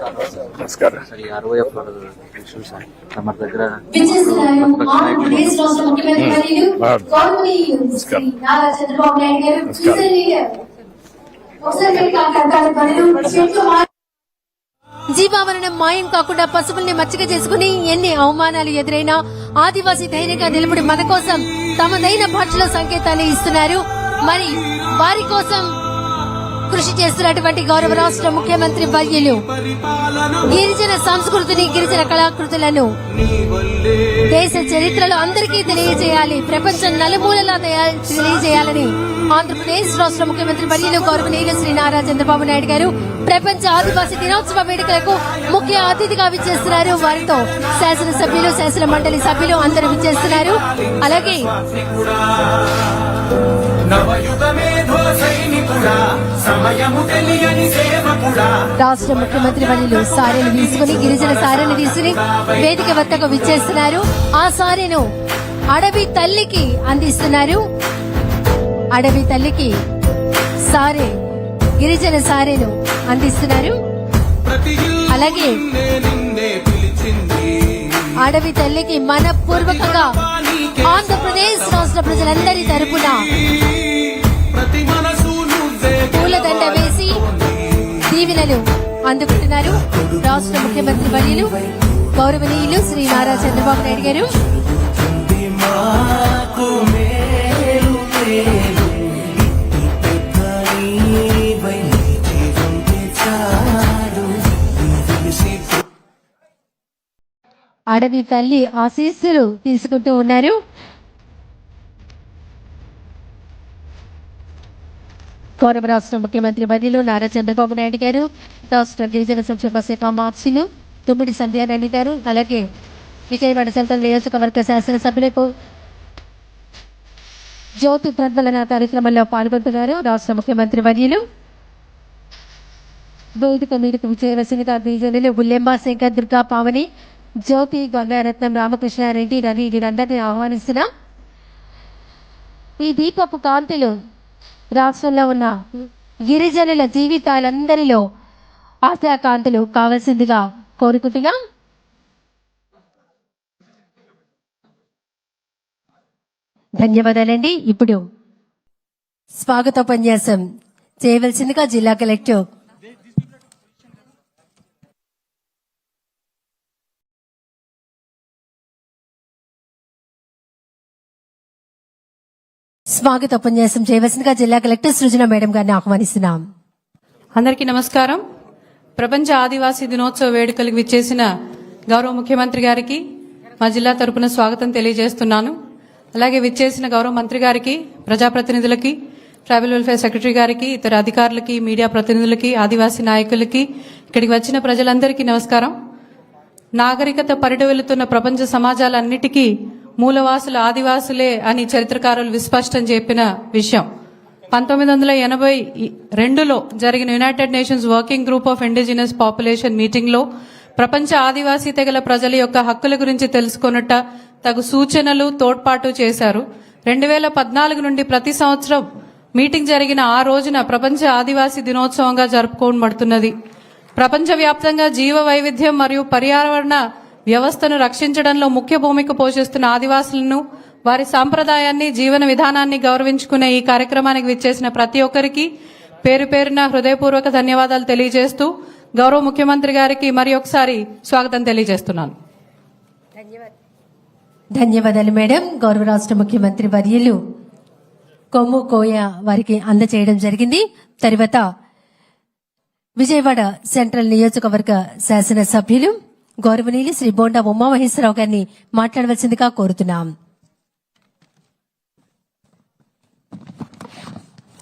నమస్కారం. తమ దగ్గర జీవావరణం మాయం కాకుండా పశువుల్ని మచ్చిక చేసుకుని ఎన్ని అవమానాలు ఎదురైనా ఆదివాసీ ధైర్యంగా నిలబడి మన కోసం తమదైన భాషలో సంకేతాలు ఇస్తున్నారు. మరి వారి కోసం కృషి చేస్తున్నటువంటి గౌరవ రాష్ట్ర ముఖ్యమంత్రి వర్యులు. గిరిజన సంస్కృతిని గిరిజన కళాకృతులను దేశ చరిత్రలో అందరికీ తెలియజేయాలి. ప్రపంచం నలుమూలలా తెలియజేయాలని ఆంధ్రప్రదేశ్ రాష్ట్ర ముఖ్యమంత్రి వర్యులు గౌరవనీయులు శ్రీ నారా చంద్రబాబు నాయుడు గారు ప్రపంచ ఆదివాసీ దినోత్సవ వేడుకలకు ముఖ్య అతిథిగా విచ్చేస్తున్నారు. వారితో శాసనసభ్యులు శాసన మండలి సభ్యులు అందరూ విచ్చేస్తున్నారు. అలాగే రాష్ట్ర ముఖ్యమంత్రి వర్యులు సారెను తీసుకుని గిరిజన సారెను తీసుకుని వేదిక వద్దకు విచ్చేస్తున్నారు. ఆ సారెను అడవి తల్లికి అందిస్తున్నారు. అడవి తల్లికి సారే గిరిజన సారెను అందిస్తున్నారు. అలాగే అడవి తల్లికి మనపూర్వకంగా ఆంధ్రప్రదేశ్ రాష్ట్ర ప్రజలందరి తరపున పూలదండ వేసి దీవెనలు అందుకుంటున్నారు. రాష్ట్ర ముఖ్యమంత్రి వర్యులు గౌరవనీయులు శ్రీ నారా చంద్రబాబు నాయుడు గారు. అడవి తల్లి ఆశీస్సులు తీసుకుంటూ ఉన్నారు. గౌరవ రాష్ట్ర ముఖ్యమంత్రి వర్యులు నారా చంద్రబాబు నాయుడు గారు రాష్ట్ర గిరిజన సంక్షేమ శాఖ మార్చిలు తుమ్మిడి సంధ్యారాణి గారు అలాగే విజయవాడ సెంట్రల్ నియోజకవర్గ శాసనసభ్యులకు జ్యోతి ప్రజ్వలన కార్యక్రమంలో పాల్గొంటున్నారు. రాష్ట్ర ముఖ్యమంత్రి వర్యులు వేదిక మీదకు విజయవసంత బీజనులు బుల్లెమ్మ శంకర్ దుర్గా పావని జ్యోతి గంగారత్నం రామకృష్ణారెడ్డి రవి వీరందరినీ ఆహ్వానిస్తున్నాం. ఈ దీపపు కాంతిలో రాష్ట్రంలో ఉన్న గిరిజనుల జీవితాలందరిలో ఆశా కావలసిందిగా కావాల్సిందిగా ధన్యవాదాలండి. ఇప్పుడు స్వాగతోపన్యాసం చేయవలసిందిగా జిల్లా కలెక్టర్ స్వాగత ఉపన్యాసం చేయవలసిందిగా జిల్లా కలెక్టర్ సృజన మేడం గారిని ఆహ్వానిస్తున్నాం. అందరికీ నమస్కారం. ప్రపంచ ఆదివాసీ దినోత్సవ వేడుకలకు విచ్చేసిన గౌరవ ముఖ్యమంత్రి గారికి మా జిల్లా తరపున స్వాగతం తెలియజేస్తున్నాను. అలాగే విచ్చేసిన గౌరవ మంత్రి గారికి ప్రజాప్రతినిధులకి ట్రైబల్ వెల్ఫేర్ సెక్రటరీ గారికి ఇతర అధికారులకి మీడియా ప్రతినిధులకి ఆదివాసీ నాయకులకి ఇక్కడికి వచ్చిన ప్రజలందరికీ నమస్కారం. నాగరికత పరిట వెళుతున్న ప్రపంచ సమాజాలన్నిటికీ మూలవాసులు ఆదివాసులే అని చరిత్రకారులు విస్పష్టం చెప్పిన విషయం. పంతొమ్మిది వందల ఎనభై రెండులో జరిగిన United Nations working group of indigenous population మీటింగ్లో ప్రపంచ ఆదివాసీ తెగల ప్రజల యొక్క హక్కుల గురించి తెలుసుకొనుట తగు సూచనలు తోడ్పాటు చేశారు. రెండు వేల పద్నాలుగు నుండి ప్రతి సంవత్సరం మీటింగ్ జరిగిన ఆ రోజున ప్రపంచ ఆదివాసీ దినోత్సవంగా జరుపుకోబడుతున్నది. ప్రపంచవ్యాప్తంగా జీవ వైవిధ్యం మరియు పర్యావరణ వ్యవస్థను రక్షించడంలో ముఖ్య భూమిక పోషిస్తున్న ఆదివాసులను వారి సాంప్రదాయాన్ని జీవన విధానాన్ని గౌరవించుకునే ఈ కార్యక్రమానికి విచ్చేసిన ప్రతి ఒక్కరికి పేరు పేరున హృదయపూర్వక ధన్యవాదాలు తెలియజేస్తూ గౌరవ ముఖ్యమంత్రి గారికి మరి ఒకసారి స్వాగతం తెలియజేస్తున్నాను. ధన్యవాదాలు. మేడం. గౌరవ రాష్ట్ర ముఖ్యమంత్రి వర్యులు కొమ్ము కోయ వారికి అందచేయడం జరిగింది. తర్వాత విజయవాడ సెంట్రల్ నియోజకవర్గ శాసన సభ్యులు గౌరవనీయులు శ్రీ బోండా ఉమామహేశ్వరరావు గారిని మాట్లాడవలసిందిగా కోరుతున్నాం.